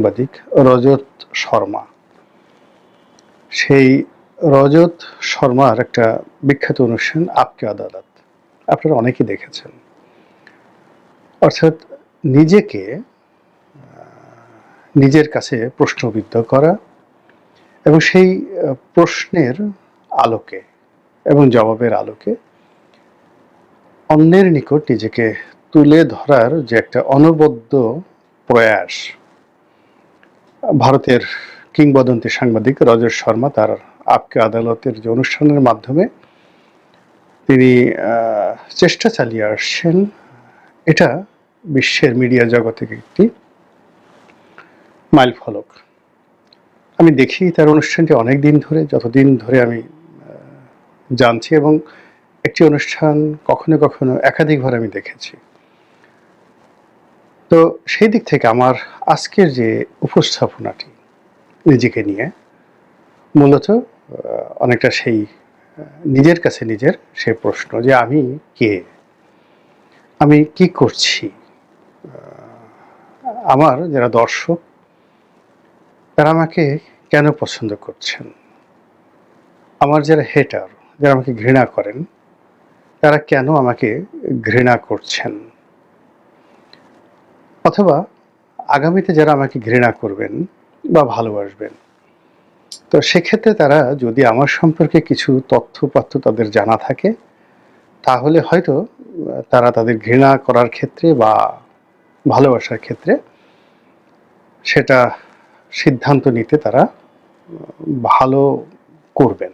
সাংবাদিক রজত শর্মা। সেই রজত শর্মার একটা বিখ্যাত অনুষ্ঠান আপকে আদালত। আপনারা অনেকেই দেখেছেন। অর্থাৎ নিজেকে নিজের কাছে প্রশ্নবিদ্ধ করা এবং সেই প্রশ্নের আলোকে এবং জবাবের আলোকে অন্যের নিকট নিজেকে তুলে ধরার যে একটা অনবদ্য প্রয়াস ভারতের কিংবদন্তি সাংবাদিক রজত শর্মা তার আপকে আদালতের যে অনুষ্ঠানের মাধ্যমে তিনি চেষ্টা চালিয়ে আসছেন। এটা বিশ্বের মিডিয়া জগতে একটি মাইল ফলক। আমি দেখি তার অনুষ্ঠানটি অনেক দিন ধরে, যতদিন ধরে আমি জানছি এবং একটি অনুষ্ঠান কখনো কখনো একাধিকবার আমি দেখেছি। তো সেই দিক থেকে আমার আজকের যে উপস্থাপনাটি নিজেকে নিয়ে, মূলত অনেকটা সেই নিজের কাছে নিজের সেই প্রশ্ন যে আমি কে? আমি কি করছি? আমার যারা দর্শক, তারা আমাকে কেন পছন্দ করছেন? আমার যারা হেটার যারা আমাকে ঘৃণা করেন, তারা কেন আমাকে ঘৃণা করছেন? অথবা আগামীতে যারা আমাকে ঘৃণা করবেন বা ভালোবাসবেন, তো সেক্ষেত্রে তারা যদি আমার সম্পর্কে কিছু তথ্যপাত্র তাদের জানা থাকে, তাহলে হয়তো তারা তাদের ঘৃণা করার ক্ষেত্রে বা ভালোবাসার ক্ষেত্রে সেটা সিদ্ধান্ত নিতে তারা ভালো করবেন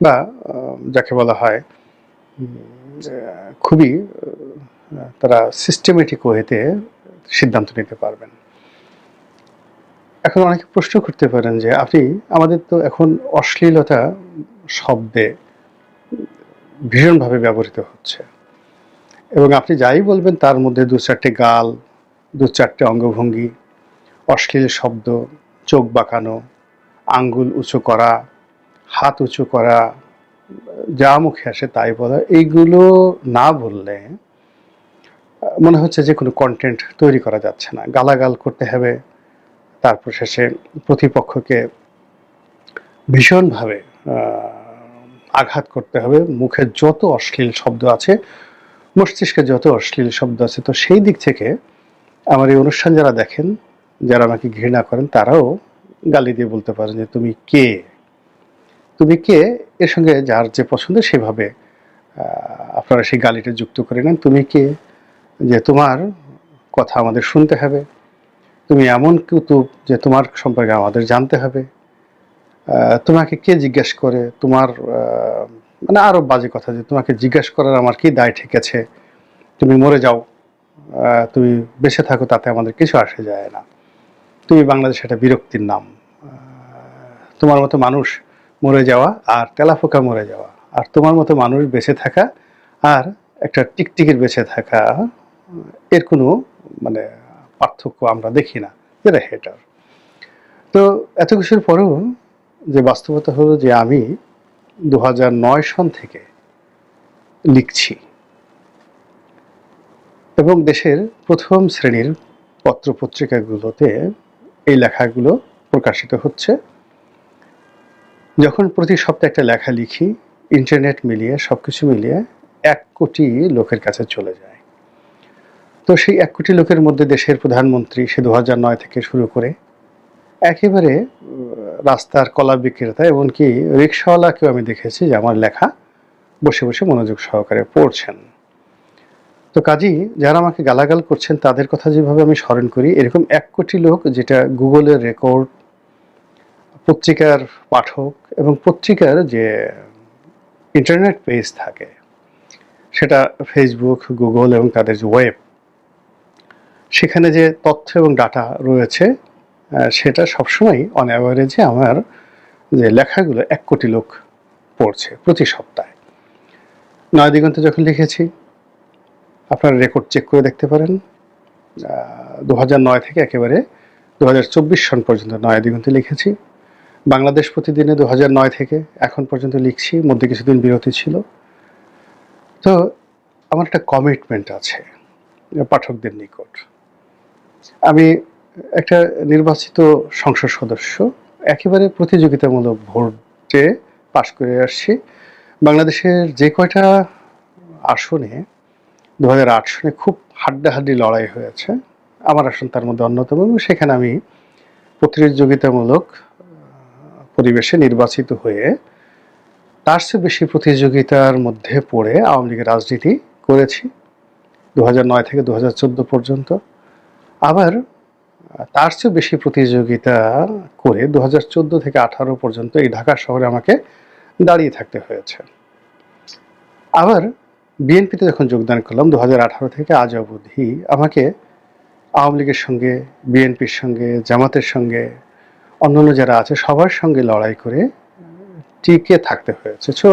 বা যাকে বলা হয় খুবই তারা সিস্টেমেটিক ওয়েতে সিদ্ধান্ত নিতে পারবেন। এখন অনেকে প্রশ্ন করতে পারেন যে, আপনি আমাদের তো এখন অশ্লীলতা শব্দে ভীষণভাবে ব্যবহৃত হচ্ছে। এবং আপনি যাই বলবেন, তার মধ্যে দু চারটে গাল, দু চারটে অঙ্গভঙ্গি, অশ্লীল শব্দ, চোখ বাঁকানো, আঙ্গুল উঁচু করা, হাত উঁচু করা, যা মুখে আসে তাই বলা, এইগুলো না বললে মনে হচ্ছে যে কোনো কন্টেন্ট তৈরি করা যাচ্ছে না। গালাগাল করতে হবে, তারপর শেষে প্রতিপক্ষকে ভীষণভাবে আঘাত করতে হবে। মুখে যত অশ্লীল শব্দ আছে, মস্তিষ্কে যত অশ্লীল শব্দ আছে, তো সেই দিক থেকে আমার এই অনুষ্ঠান যারা দেখেন, যারা আমাকে ঘৃণা করেন, তারাও গালি দিয়ে বলতে পারেন যে, তুমি কে? তুমি কে? এর সঙ্গে যার যে পছন্দ, সেভাবে আপনারা সেই গালিটা যুক্ত করে নেন। তুমি কে? যে তোমার কথা আমাদের শুনতে হবে। তুমি এমন কুতুব যে তোমার সম্পর্কে আমাদের জানতে হবে। তোমাকে কে জিজ্ঞেস করে? তোমার মানে আরও বাজে কথা যে তোমাকে জিজ্ঞেস করার আমার কি দায় ঠেকেছে তুমি মরে যাও। তুমি বেঁচে থাকো, তাতে আমাদের কিছু আসে যায় না। তুমি বাংলাদেশ একটা বিরক্তির নাম। তোমার মতো মানুষ মরে যাওয়া আর তেলাফোকা মরে যাওয়া। আর তোমার মতো মানুষ বেঁচে থাকা আর একটা টিকটিকির বেঁচে থাকা। এর কোনো মানে পার্থক্য আমরা দেখি না যেটা হেটার তো এত কিছুর পরেও যে বাস্তবতা হলো যে আমি দু নয় সন থেকে লিখছি। এবং দেশের প্রথম শ্রেণির পত্রপত্রিকাগুলোতে এই লেখাগুলো প্রকাশিত হচ্ছে। যখন প্রতি সপ্তাহে একটা লেখা লিখি, ইন্টারনেট মিলিয়ে সব কিছু মিলিয়ে এক কোটি লোকের কাছে চলে যায়। তো সেই এক কোটি লোকের মধ্যে দেশের প্রধানমন্ত্রী সে দু নয় থেকে শুরু করে একেবারে রাস্তার কলা বিক্রেতা এমনকি রিক্সাওয়ালাকেও আমি দেখেছি যে আমার লেখা বসে বসে মনোযোগ সহকারে পড়ছেন। তো কাজী, যারা আমাকে গালাগাল করছেন তাদের কথা যেভাবে আমি স্মরণ করি, এরকম এক কোটি লোক যেটা গুগলের রেকর্ড, পত্রিকার পাঠক এবং পত্রিকার যে ইন্টারনেট পেজ থাকে, সেটা ফেসবুক গুগল এবং তাদের যে ওয়েব সেখানে যে তথ্য এবং ডাটা রয়েছে সেটা সবসময় অন অ্যাভারেজে আমার যে লেখাগুলো এক কোটি লোক পড়ছে প্রতি সপ্তাহে। নয় দিগন্তে যখন লিখেছি, আপনারা রেকর্ড চেক করে দেখতে পারেন। দু নয় থেকে একেবারে দু হাজার চব্বিশ সন পর্যন্ত নয় দিগন্তে লিখেছি। বাংলাদেশ প্রতিদিনে দু নয় থেকে এখন পর্যন্ত লিখছি, মধ্যে কিছুদিন বিরতি ছিল। তো আমার একটা কমিটমেন্ট আছে, পাঠকদের নিকট। আমি একটা নির্বাচিত সংসদ সদস্য, একেবারে প্রতিযোগিতামূলক ভোটে পাশ করে আসছি। বাংলাদেশের যে কয়টা আসনে দু হাজার আট সনে খুব হাড্ডাহাড্ডি লড়াই হয়েছে, আমার আসন তার মধ্যে অন্যতম এবং সেখানে আমি প্রতিযোগিতামূলক পরিবেশে নির্বাচিত হয়ে তার চেয়ে বেশি প্রতিযোগিতার মধ্যে পড়ে আওয়ামী লীগের রাজনীতি করেছি দু থেকে দু হাজার চোদ্দ পর্যন্ত। আবার, তার চেয়ে বেশি প্রতিযোগিতা করে দু হাজার চোদ্দ থেকে আঠারো পর্যন্ত এই ঢাকা শহরে আমাকে দাঁড়িয়ে থাকতে হয়েছে। আবার, বিএনপিতে যখন যোগদান করলাম দু হাজার আঠারো থেকে আজ অবধি আমাকে আওয়ামী লীগের সঙ্গে, বিএনপির সঙ্গে, জামাতের সঙ্গে, অন্যান্য যারা আছে সবার সঙ্গে লড়াই করে টিকে থাকতে হয়েছে। সো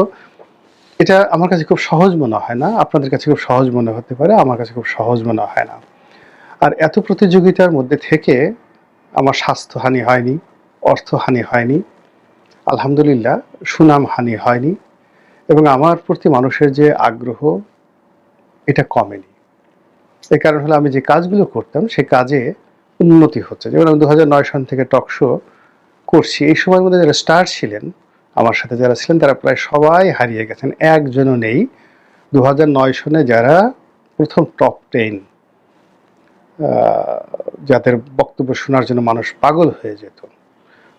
এটা আমার কাছে খুব সহজ মনে হয় না। আপনাদের কাছে খুব সহজ মনে হতে পারে, আমার কাছে খুব সহজ মনে হয় না। আর এত প্রতিযোগিতার মধ্যে থেকে আমার স্বাস্থ্যহানি হয়নি অর্থহানি হয়নি, আলহামদুলিল্লাহ সুনাম হানি হয়নি এবং আমার প্রতি মানুষের যে আগ্রহ, এটা কমেনি। এই কারণ হলো আমি যে কাজগুলো করতাম, সে কাজে উন্নতি হচ্ছে। যেমন আমি দু সন থেকে টকশো করছি, এই সময়ের মধ্যে যারা স্টার ছিলেন, আমার সাথে যারা ছিলেন, তারা প্রায় সবাই হারিয়ে গেছেন। একজনও নেই। দু সনে যারা প্রথম টপ টেন যাদের বক্তব্য শোনার জন্য মানুষ পাগল হয়ে যেত।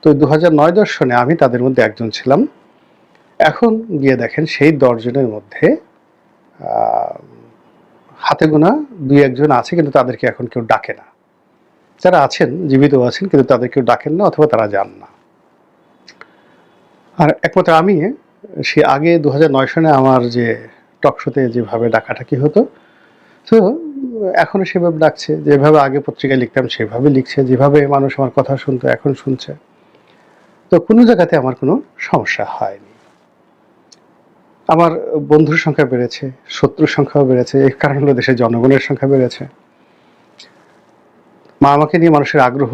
তো দু নয় দর্শনে আমি তাদের মধ্যে একজন ছিলাম। এখন গিয়ে দেখেন সেই দশজনের মধ্যে হাতে গোনা দুই একজন আছে কিন্তু তাদেরকে এখন কেউ ডাকে না। যারা আছেন, জীবিত আছেন কিন্তু তাদের কেউ ডাকেন না অথবা তারা যান না। আর একমাত্র আমি, সে আগে দু নয় সনে আমার যে টকশোতে যেভাবে ডাকাটাকি হতো তো, এখনও সেভাবে ডাকছে, যেভাবে আগে পত্রিকায় লিখতাম সেভাবে লিখছে, যেভাবে মানুষ আমার কথা শুনতো, এখন শুনছে। তো কোনো জায়গাতে আমার কোনো সমস্যা হয়নি। আমার বন্ধুর সংখ্যা বেড়েছে, শত্রুর সংখ্যাও বেড়েছে এই কারণ হলো দেশের জনগণের সংখ্যা বেড়েছে। মা আমাকে নিয়ে মানুষের আগ্রহ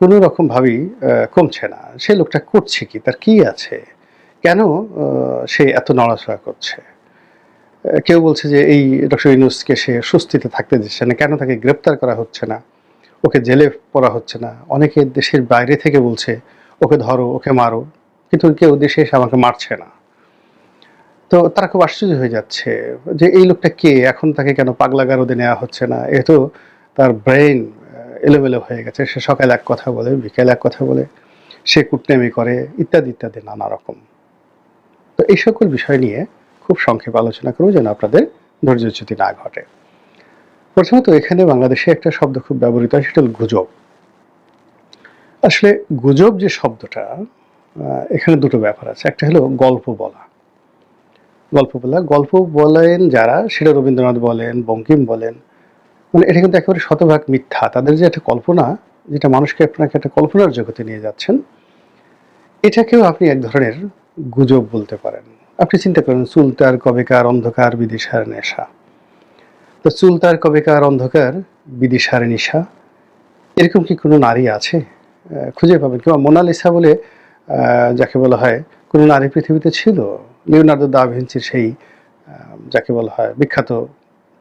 কোনো রকম ভাবেই কমছে না। সে লোকটা করছে কি, তার কি আছে? কেন সে এত নড়াচড়া করছে? কেউ বলছে যে এই ডক্টর ইউনুসকে সে সুস্থিতে থাকতে দিচ্ছে না, কেন তাকে গ্রেপ্তার করা হচ্ছে না? ওকে জেলে পড়া হচ্ছে না। অনেকে দেশের বাইরে থেকে বলছে, ওকে ধরো, ওকে মারো। কিন্তু কেউ দেশে এসে আমাকে মারছে না। তো তারা খুব আশ্চর্য হয়ে যাচ্ছে যে এই লোকটা কে? এখন তাকে কেন পাগলা গারদে নেওয়া হচ্ছে না? এ তো তার ব্রেইন এলোমেলো হয়ে গেছে। সে সকাল এক কথা বলে, বিকেলে এক কথা বলে, সে কুটনেমি করে, ইত্যাদি ইত্যাদি নানা রকম। তো এই সকল বিষয় নিয়ে খুব সংক্ষেপে আলোচনা করব যেন আপনাদের ধৈর্যচ্যুতি না ঘটে। প্রথমত এখানে বাংলাদেশে একটা শব্দ খুব ব্যবহৃত হয়, সেটা হল গুজব। আসলে গুজব যে শব্দটা এখানে দুটো ব্যাপার আছে। একটা হলো গল্প বলা। গল্প বলা, গল্প বলেন যারা, সেটা রবীন্দ্রনাথ বলেন, বঙ্কিম বলেন মানে এটা কিন্তু একেবারে শতভাগ মিথ্যা। তাদের যে একটা কল্পনা, যেটা মানুষকে আপনাকে একটা কল্পনার জগতে নিয়ে যাচ্ছেন, এটাকেও আপনি এক ধরনের গুজব বলতে পারেন। আপনি চিন্তা করেন চুলতার কবেকার অন্ধকার, বিদিশার নেশা। তো চুলতার কবেকার, অন্ধকার, বিদিশার নেশা, এরকম কি কোনো নারী আছে? খুঁজে পাবেন কিংবা মোনালিসা বলে যাকে বলা হয়, কোনো নারী পৃথিবীতে ছিল? লিওনার্দো দা ভিঞ্চির সেই যাকে বলা হয়, বিখ্যাত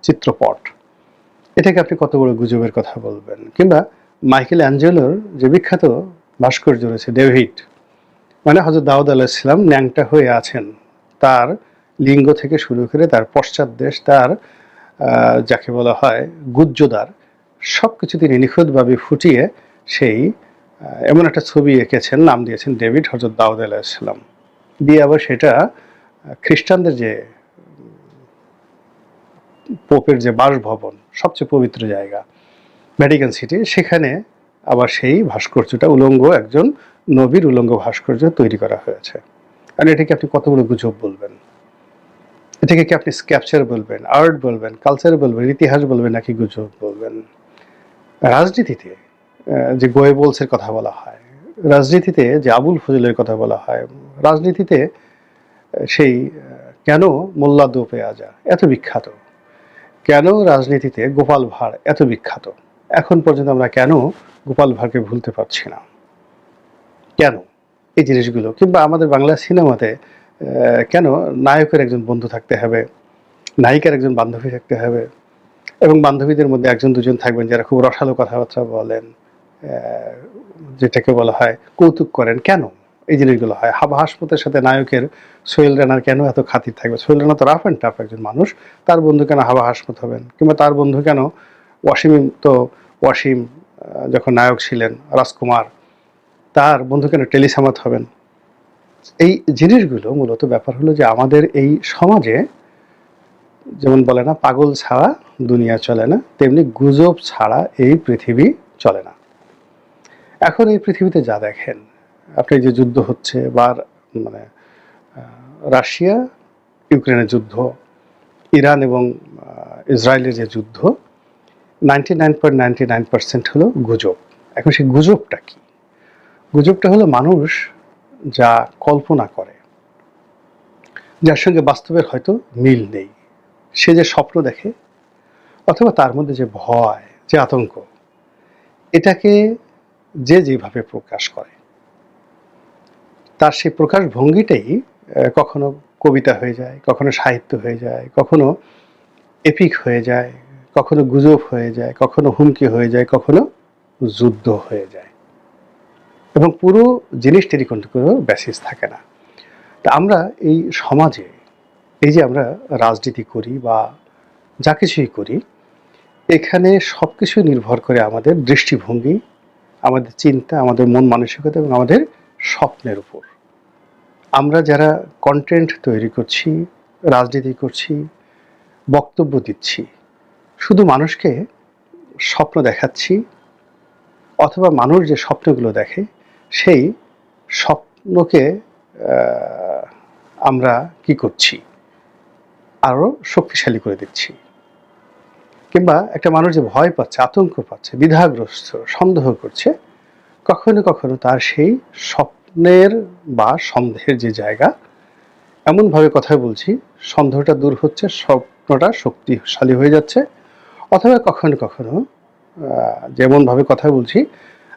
চিত্রপট। এটাকে আপনি কত বড় গুজবের কথা বলবেন? কিংবা মাইকেল অ্যাঞ্জেলোর যে বিখ্যাত ভাস্কর্য রয়েছে, ডেভিড মানে হজরত দাউদ আলাহিসাম ন্যাংটা হয়ে আছেন। তার লিঙ্গ থেকে শুরু করে তার পশ্চাৎ দেশ, তার যাকে বলা হয় গুজ্জদার সব কিছু তিনি নিখুঁতভাবে ফুটিয়ে সেই এমন একটা ছবি এঁকেছেন, নাম দিয়েছেন ডেভিড হজরত দাউদ আলাহিসাল্লাম দিয়ে আবার সেটা খ্রিস্টানদের যে, পোপের যে বাসভবন, সবচেয়ে পবিত্র জায়গা, ভ্যাটিকান সিটি, সেখানে আবার সেই ভাস্কর্যটা, উলঙ্গ একজন নবীর উলঙ্গ ভাস্কর্য তৈরি করা হয়েছে। আর এটাকে আপনি কত বড় গুজব বলবেন? এটাকে কি আপনি স্ক্যাপচার বলবেন, আর্ট বলবেন কালচার বলবেন, ইতিহাস বলবেন নাকি গুজব বলবেন? রাজনীতিতে যে গোয়েবলসের কথা বলা হয়, রাজনীতিতে যে আবুল ফজলের কথা বলা হয়, রাজনীতিতে সেই কেন মোল্লা দো পেয়াজা এত বিখ্যাত। কেন রাজনীতিতে গোপাল ভাঁড় এত বিখ্যাত? এখন পর্যন্ত আমরা কেন গোপাল ভাঁড়কে ভুলতে পারছি না? কেন? এই জিনিসগুলো। কিংবা আমাদের বাংলা সিনেমাতে কেন নায়কের একজন বন্ধু থাকতে হবে, নায়িকার একজন বান্ধবী থাকতে হবে, এবং বান্ধবীদের মধ্যে একজন, দুজন থাকবেন যারা খুব রসালো কথাবার্তা বলেন যেটাকে বলা হয় কৌতুক করেন। কেন এই জিনিসগুলো হয়? হাবা হাসপাতের সাথে নায়কের সোহেল রানার কেন এত খাতির থাকবে? সোহেল রানা তো রাফ অ্যান্ড টাফ একজন মানুষ। তার বন্ধু কেন হাবা হাসমত হবেন? কিংবা তার বন্ধু কেন ওয়াসিম, তো ওয়াসিম যখন নায়ক ছিলেন, রাজকুমার তার বন্ধু কেন টেলিসামাত হবেন? এই জিনিসগুলো মূলত ব্যাপার হলো যে আমাদের এই সমাজে যেমন বলে না, পাগল ছাড়া দুনিয়া চলে না, তেমনি গুজব ছাড়া এই পৃথিবী চলে না। এখন এই পৃথিবীতে যা দেখেন, আপনি যে যুদ্ধ হচ্ছে বা মানে রাশিয়া, ইউক্রেনের যুদ্ধ, ইরান এবং ইসরায়েলের যে যুদ্ধ ninety nine point ninety nine percent হলো গুজব। এখন সেই গুজবটা কি? গুজবটা হলো মানুষ যা কল্পনা করে, যার সঙ্গে বাস্তবের হয়তো মিল নেই। সে যে স্বপ্ন দেখে অথবা তার মধ্যে যে ভয়, যে আতঙ্ক, এটাকে যে যেভাবে প্রকাশ করে, তার সেই প্রকাশ ভঙ্গিটাই কখনো কবিতা হয়ে যায়, কখনো সাহিত্য হয়ে যায়, কখনো এপিক হয়ে যায়, কখনো গুজব হয়ে যায়, কখনো হুমকি হয়ে যায়, কখনো যুদ্ধ হয়ে যায়। এবং পুরো জিনিসটারই কিন্তু কোনো ব্যাসিস থাকে না। তা আমরা এই সমাজে, এই যে আমরা রাজনীতি করি বা যা কিছুই করি, এখানে সব কিছু নির্ভর করে আমাদের দৃষ্টিভঙ্গি, আমাদের চিন্তা, আমাদের মন মানসিকতা এবং আমাদের স্বপ্নের উপর। আমরা যারা কন্টেন্ট তৈরি করছি, রাজনীতি করছি, বক্তব্য দিচ্ছি, শুধু মানুষকে স্বপ্ন দেখাচ্ছি, অথবা মানুষ যে স্বপ্নগুলো দেখে সেই স্বপ্নকে আমরা কি করছি? আরও শক্তিশালী করে দিচ্ছি। কিংবা একটা মানুষ যে ভয় পাচ্ছে, আতঙ্ক পাচ্ছে, দ্বিধাগ্রস্ত, সন্দেহ করছে, কখনো কখনো তার সেই স্বপ্নের বা সন্দেহের যে জায়গা, এমনভাবে কথা বলছি, সন্দেহটা দূর হচ্ছে, স্বপ্নটা শক্তিশালী হয়ে যাচ্ছে। অথবা কখনো কখনো যেমনভাবে কথা বলছি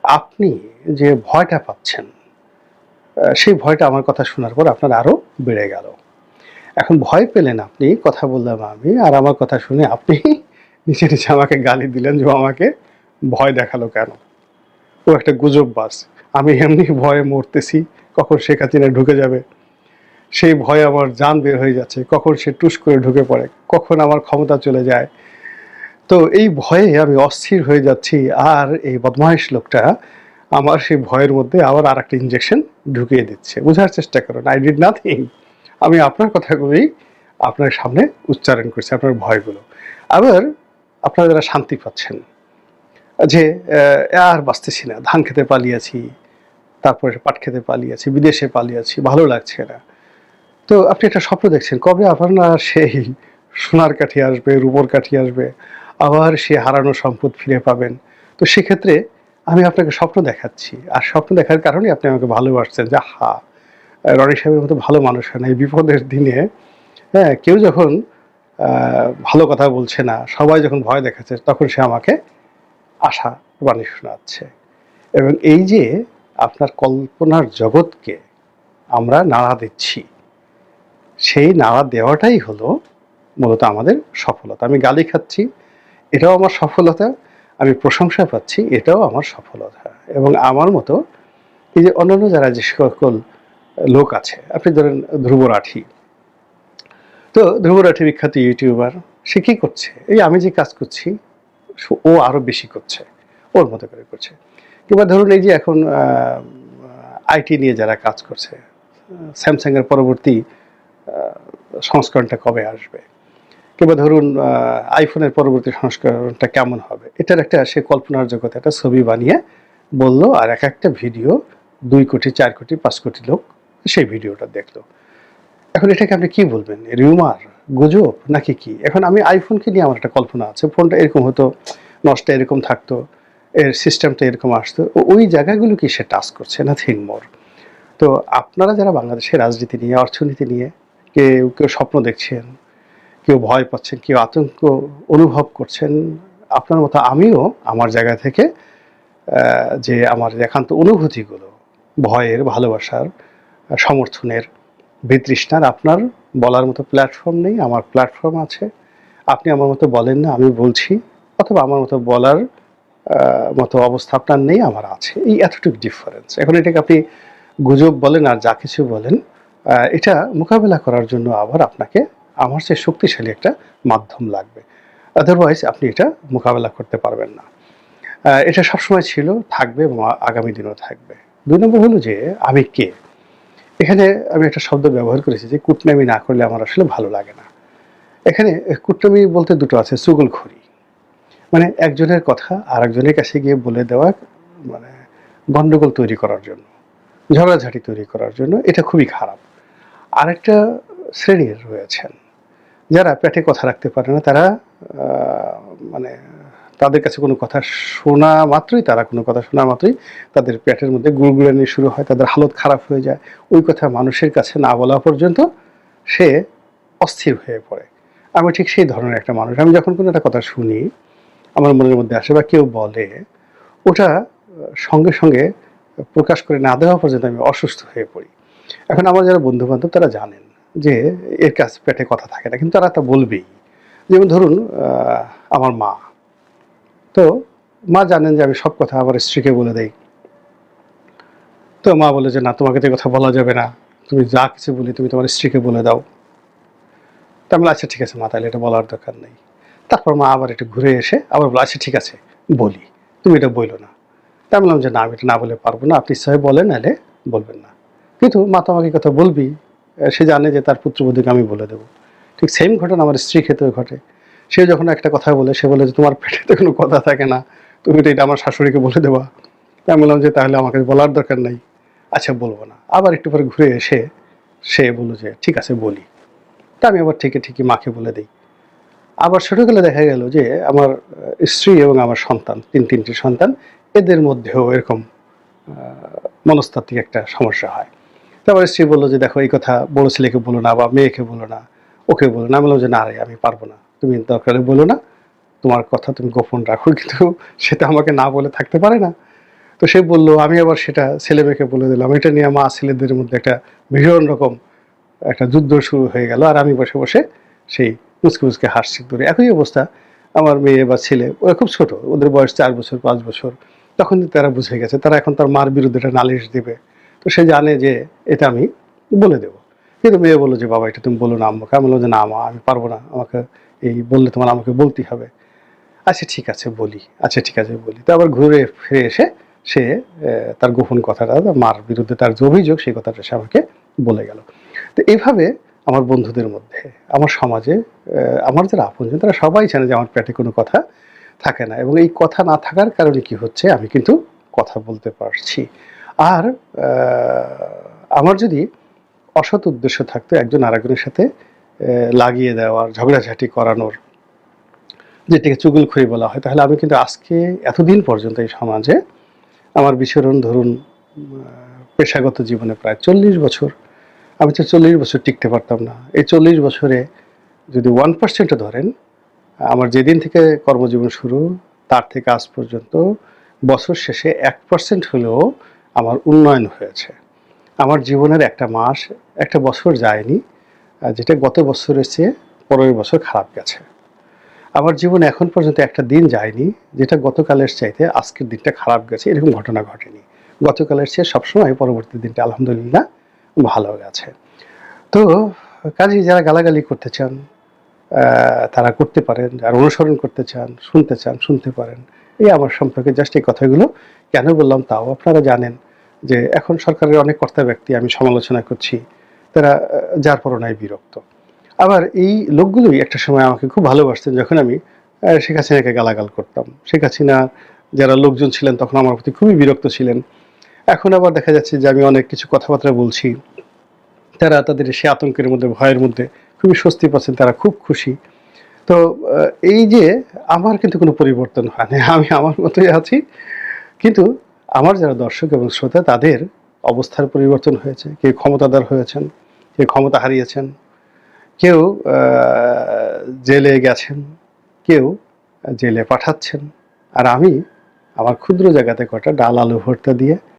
আপনি যে ভয়টা পাচ্ছেন সেই ভয়টা আমার কথা শোনার পর আপনার আরও বেড়ে গেল। এখন ভয় পেলেন আপনি, কথা বললাম আমি, আর আমার কথা শুনে আপনি নিচে নিচে আমাকে গালি দিলেন যে আমাকে ভয় দেখাল কেন? ও একটা গুজব বাস আমি এমনি ভয়ে মরতেছি, কখন শেখ হাসিনা ঢুকে যাবে? সেই ভয়ে আমার জান বের হয়ে যাচ্ছে, কখন সে টুস করে ঢুকে পড়ে, কখন আমার ক্ষমতা চলে যায় তো এই ভয়ে আমি অস্থির হয়ে যাচ্ছি আর এই বদমাইশ লোকটা আমার সেই ভয়ের মধ্যে আবার আর একটা ইঞ্জেকশন ঢুকিয়ে দিচ্ছে। বোঝার চেষ্টা করুন আই ডিড নাথিং আমি আপনার কথাগুলি আপনার সামনে উচ্চারণ করছি, আপনার ভয়গুলো। আবার আপনারা যারা শান্তি পাচ্ছেন, যে আর বাঁচতেছি না, ধান খেতে পালিয়েছি, তারপরে পাট খেতে পালিয়েছি, বিদেশে পালিয়েছি, ভালো লাগছে না। তো আপনি একটা স্বপ্ন দেখছেন, কবে আপনার সেই সোনার কাঠি আসবে, রূপর কাঠি আসবে? আবার সে হারানো সম্পদ ফিরে পাবেন। তো সেক্ষেত্রে আমি আপনাকে স্বপ্ন দেখাচ্ছি। আর স্বপ্ন দেখার কারণে আপনি আমাকে ভালোবাসছেন যে হা রনি সাহেবের মতো ভালো মানুষ হয় না এই বিপদের দিনে। হ্যাঁ কেউ যখন ভালো কথা বলছে না, সবাই যখন ভয় দেখাচ্ছে, তখন সে আমাকে আশা বাণী শোনাচ্ছে। এবং এই যে আপনার কল্পনার জগৎকে আমরা নাড়া দিচ্ছি, সেই নাড়া দেওয়াটাই হলো মূলত আমাদের সফলতা। আমি গালি খাচ্ছি এটাও আমার সফলতা, আমি প্রশংসা পাচ্ছি, এটাও আমার সফলতা। এবং আমার মতো এই যে অন্যান্য যারা যে সকল লোক আছে, আপনি ধরেন ধ্রুব রাঠি। তো ধ্রুব রাঠি বিখ্যাত ইউটিউবার, সে কী করছে? এই আমি যে কাজ করছি ও আরও বেশি করছে, ওর মতো করে করছে। কিংবা ধরুন এই যে এখন আইটি নিয়ে যারা কাজ করছে, স্যামসাংয়ের পরবর্তী সংস্করণটা কবে আসবে? কিংবা ধরুন আইফোনের পরবর্তী সংস্করণটা কেমন হবে? এটার একটা সে কল্পনার জগতে একটা ছবি বানিয়ে বলল, আর এক একটা ভিডিও দুই কোটি, চার কোটি, পাঁচ কোটি লোক সেই ভিডিওটা দেখল। এখন এটাকে আপনি কি বলবেন? রিউমার গুজব নাকি কি? এখন আমি আইফোনকে নিয়ে আমার একটা কল্পনা আছে। ফোনটা এরকম হতো, নষ্ট এরকম থাকতো, এর সিস্টেমটা এরকম আসতো। ওই জায়গাগুলো কি সে টাচ করছে না থিং মোর তো আপনারা যারা বাংলাদেশের রাজনীতি নিয়ে, অর্থনীতি নিয়ে, কেউ কেউ স্বপ্ন দেখছেন কেউ ভয় পাচ্ছেন, কেউ আতঙ্ক অনুভব করছেন, আপনার মতো আমিও আমার জায়গা থেকে যে আমার একান্ত অনুভূতিগুলো, ভয়ের, ভালোবাসার, সমর্থনের, বিতৃষ্ণার, আপনার বলার মতো প্ল্যাটফর্ম নেই, আমার প্ল্যাটফর্ম আছে। আপনি আমার মতো বলেন না, আমি বলছি, অথবা আমার মতো বলার মতো অবস্থা আপনার নেই, আমার আছে। এই এতটুকু ডিফারেন্স এখন এটাকে আপনি গুজব বলেন আর যা কিছু বলেন এটা মোকাবেলা করার জন্য আবার আপনাকে আমার চেয়ে শক্তিশালী একটা মাধ্যম লাগবে। আদারওয়াইজ আপনি এটা মোকাবেলা করতে পারবেন না। এটা সবসময় ছিল, থাকবে এবং আগামী দিনও থাকবে। দুই নম্বর হলো যে, আমি কে? এখানে আমি একটা শব্দ ব্যবহার করেছি যে, কুটনামি না করলে আমার আসলে ভালো লাগে না। এখানে কুটনামি বলতে দুটো আছে চুগলখড়ি মানে একজনের কথা আর একজনের কাছে গিয়ে বলে দেওয়া মানে গন্ডগোল তৈরি করার জন্য, ঝগড়াঝাটি তৈরি করার জন্য, এটা খুবই খারাপ। আরেকটা শ্রেণির রয়েছেন। যারা পেটে কথা রাখতে পারে না, তারা মানে তাদের কাছে কোনো কথা শোনা মাত্রই, তারা কোনো কথা শোনা মাত্রই তাদের পেটের মধ্যে গুড়গুড়ানি শুরু হয়, তাদের হালত খারাপ হয়ে যায়। ওই কথা মানুষের কাছে না বলা পর্যন্ত সে অস্থির হয়ে পড়ে। আমি ঠিক সেই ধরনের একটা মানুষ। আমি যখন কোনো একটা কথা শুনি, আমার মনের মধ্যে আসে বা কেউ বলে, ওটা সঙ্গে সঙ্গে প্রকাশ করে না দেওয়া পর্যন্ত আমি অসুস্থ হয়ে পড়ি। এখন আমার যারা বন্ধু বান্ধব তারা জানেন যে এর কাছ পেটে কথা থাকে না, কিন্তু তারা তা বলবেই। যেমন ধরুন আমার মা। তো মা জানেন যে আমি সব কথা আমার স্ত্রীকে বলে দেই। তো মা বলে যে, না, তোমাকে তো কথা বলা যাবে না। তুমি যা কিছু বলি, তুমি তোমার স্ত্রীকে বলে দাও। তা আমি আচ্ছা ঠিক আছে মা, তাহলে এটা বলার দরকার নেই। তারপর মা আবার একটু ঘুরে এসে আবার বলে আচ্ছা ঠিক আছে, বলি। তুমি এটা বইলো না। তা আমি বললাম যে, না, আমি এটা না বলে পারব না। আপনি ইচ্ছা বলেন, নাহলে বলবেন না। কিন্তু মা তো আমাকে কথা বলবি সে জানে যে তার পুত্রবধূকে আমি বলে দেবো। ঠিক সেম ঘটনা আমার স্ত্রী ক্ষেত্রে ঘটে। সে যখন একটা কথা বলে, সে বলে যে, তোমার পেটেতে কোনো কথা থাকে না। তুমি তো এটা আমার শাশুড়িকে বলে দেবা। তা আমি বললাম যে, তাহলে আমাকে বলার দরকার নাই। আচ্ছা বলব না। আবার একটু পরে ঘুরে এসে সে বলল যে, ঠিক আছে, বলি। তা আমি আবার ঠিকই ঠিকই মাকে বলে দিই। আবার ছোটবেলা দেখা গেল যে, আমার স্ত্রী এবং আমার সন্তান, তিন তিনটি সন্তান, এদের মধ্যেও এরকম মনস্তাত্ত্বিক একটা সমস্যা হয়। তারপর স্ত্রী বলল যে, দেখো, এই কথা বড় ছেলেকে বলো না বা মেয়েকে বলো না, ওকে বলো না। আমি বললাম যে, না রে, আমি পারব না। তুমি দরকারে বলো না। তোমার কথা তুমি গোপন রাখো, কিন্তু সেটা আমাকে না বলে থাকতে পারে না। তো সে বলল, আমি আবার সেটা ছেলে মেয়েকে বলে দিলাম। এটা নিয়ে মা ছেলেদের মধ্যে একটা ভীষণ রকম একটা যুদ্ধ শুরু হয়ে গেল আর আমি বসে বসে সেই মুচকে মুচকে হাসছি ধরে। একই অবস্থা আমার মেয়ে বা ছেলে, ওরা খুব ছোট, ওদের বয়স চার বছর, পাঁচ বছর। তখন তারা বুঝে গেছে, তারা এখন তার মার বিরুদ্ধে একটা নালিশ দেবে। তো সে জানে যে এটা আমি বলে দেবো। কিন্তু মেয়ে বলল যে, বাবা, এটা তুমি বলো না আম্মুকে আমি বলল যে, না মা, আমি পারব না। আমাকে এই বললে তোমার আমাকে বলতেই হবে। আচ্ছা ঠিক আছে, বলি। আচ্ছা ঠিক আছে, বলি। তো আবার ঘুরে ফিরে এসে সে তার গোপন কথাটা মার বিরুদ্ধে তার যে অভিযোগ, সেই কথাটা সে আমাকে বলে গেল। তো এইভাবে আমার বন্ধুদের মধ্যে, আমার সমাজে আমার যারা আপনজন, তারা সবাই জানে যে আমার পেটে কোনো কথা থাকে না। এবং এই কথা না থাকার কারণে কি হচ্ছে, আমি কিন্তু কথা বলতে পারছি। আর আমার যদি অসৎ উদ্দেশ্য থাকতো একজন আরেকজনের সাথে লাগিয়ে দেওয়ার, ঝগড়াঝাটি করানোর, যেটাকে চুগলখড়ি বলা হয়, তাহলে আমি কিন্তু আজকে এতদিন পর্যন্ত এই সমাজে আমার বিচরণ ধরুন পেশাগত জীবনে প্রায় চল্লিশ বছর, আমি তো চল্লিশ বছর টিকতে পারতাম না। এই চল্লিশ বছরে যদি ওয়ান পার্সেন্টও ধরেন, আমার যেদিন থেকে কর্মজীবন শুরু, তার থেকে আজ পর্যন্ত বছর শেষে এক পার্সেন্ট হলেও আমার উন্নয়ন হয়েছে। আমার জীবনের একটা মাস, একটা বছর যায়নি যেটা গত বছরের চেয়ে পরের বছর খারাপ গেছে। আমার জীবনে এখন পর্যন্ত একটা দিন যায়নি, যেটা গতকালের চাইতে আজকের দিনটা খারাপ গেছে, এরকম ঘটনা ঘটেনি। গতকালের চেয়ে সবসময় পরবর্তী দিনটা আলহামদুলিল্লাহ ভালো গেছে। তো কাজে যারা গালাগালি করতে চান তারা করতে পারেন, আর অনুসরণ করতে চান, শুনতে চান, শুনতে পারেন। এই আমার সম্পর্কে জাস্ট এই কথাগুলো। কেন বললাম তাও আপনারা জানেন যে এখন সরকারের অনেক কর্তা ব্যক্তি আমি সমালোচনা করছি, তারা যার পরনায় বিরক্ত। আবার এই লোকগুলোই একটা সময় আমাকে খুব ভালোবাসতেন যখন আমি শেখ হাসিনাকে গালাগাল করতাম। শেখ হাসিনা, যারা লোকজন ছিলেন তখন আমার প্রতি খুবই বিরক্ত ছিলেন। এখন আবার দেখা যাচ্ছে যে আমি অনেক কিছু কথাবার্তা বলছি, তারা তাদের সে আতঙ্কের মধ্যে, ভয়ের মধ্যে খুবই স্বস্তি পাচ্ছেন, তারা খুব খুশি। তো এই যে আমার কিন্তু কোনো পরিবর্তন হয় না। আমি আমার মতোই আছি। কিন্তু আমার যারা দর্শক এবং শ্রোতা, তাদের অবস্থার পরিবর্তন হয়েছে। কেউ ক্ষমতাদার হয়েছেন, কেউ ক্ষমতা হারিয়েছেন, কেউ জেলে গেছেন, কেউ জেলে পাঠাচ্ছেন। আর আমি আমার ক্ষুদ্র জায়গাতে কটা ডাল আলু ভর্তা দিয়ে